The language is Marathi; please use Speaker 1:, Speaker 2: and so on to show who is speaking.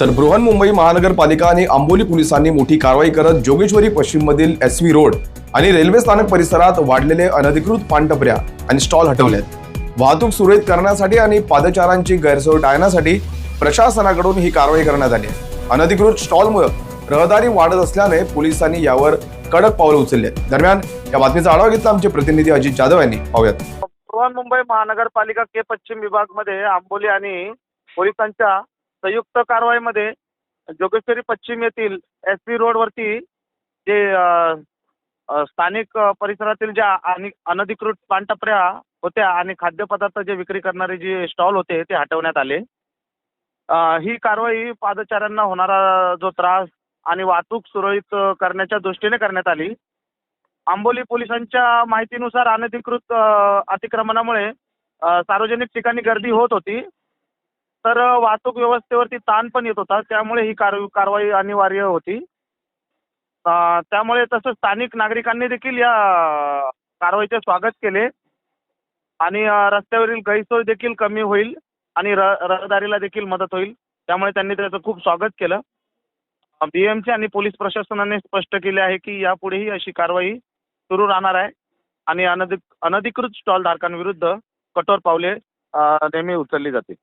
Speaker 1: तर बृहन्मुंबई महानगरपालिका आणि आंबोली पोलिसांनी मोठी कारवाई करत जोगेश्वरी पश्चिममधील एस व्ही रोड आणि रेल्वे स्थानक परिसरात वाढलेले अनधिकृत पानटपऱ्या आणि स्टॉल हटवलेत. वाहतूक सुरळीत करण्यासाठी आणि पादचारांची गैरसोय टाळण्यासाठी प्रशासनाकडून ही कारवाई करण्यात आली अनधिकृत स्टॉलमुळे रहदारी वाढत असल्याने पोलिसांनी यावर कडक पावलं उचलले दरम्यान या बातमीचा आढावा घेतला आमचे प्रतिनिधी अजित जाधव यांनी. पाहूयात.
Speaker 2: बृहन्मुंबई महानगरपालिका के पश्चिम विभागमध्ये आंबोली आणि पोलिसांच्या संयुक्त कारवाईमध्ये जोगेश्वरी पश्चिम येथील एस पी रोडवरती जे स्थानिक परिसरातील ज्या आणि अनधिकृत पानटपऱ्या होत्या आणि खाद्यपदार्थ जे विक्री करणारे जे स्टॉल होते ते हटवण्यात आले. ही कारवाई पादचाऱ्यांना होणारा जो त्रास आणि वाहतूक सुरळीत करण्याच्या दृष्टीने करण्यात आली. आंबोली पोलिसांच्या माहितीनुसार अनधिकृत अतिक्रमणामुळे सार्वजनिक ठिकाणी गर्दी होत होती. तर वाहतूक व्यवस्थेवरती ताण पण येत होता. त्यामुळे ही कार कारवाई अनिवार्य होती. त्यामुळे तसं स्थानिक नागरिकांनी देखील या कारवाईचे स्वागत केले. आणि रस्त्यावरील गैरसोय देखील कमी होईल आणि र रहदारीला देखील मदत होईल. त्यामुळे त्यांनी त्याचं खूप स्वागत केलं. बी आणि पोलीस प्रशासनाने स्पष्ट केले आहे की यापुढेही अशी कारवाई सुरू राहणार आहे. आणि अनधिक अनधिकृत स्टॉल धारकांविरुद्ध कठोर पावले नेहमी उचलली जातील.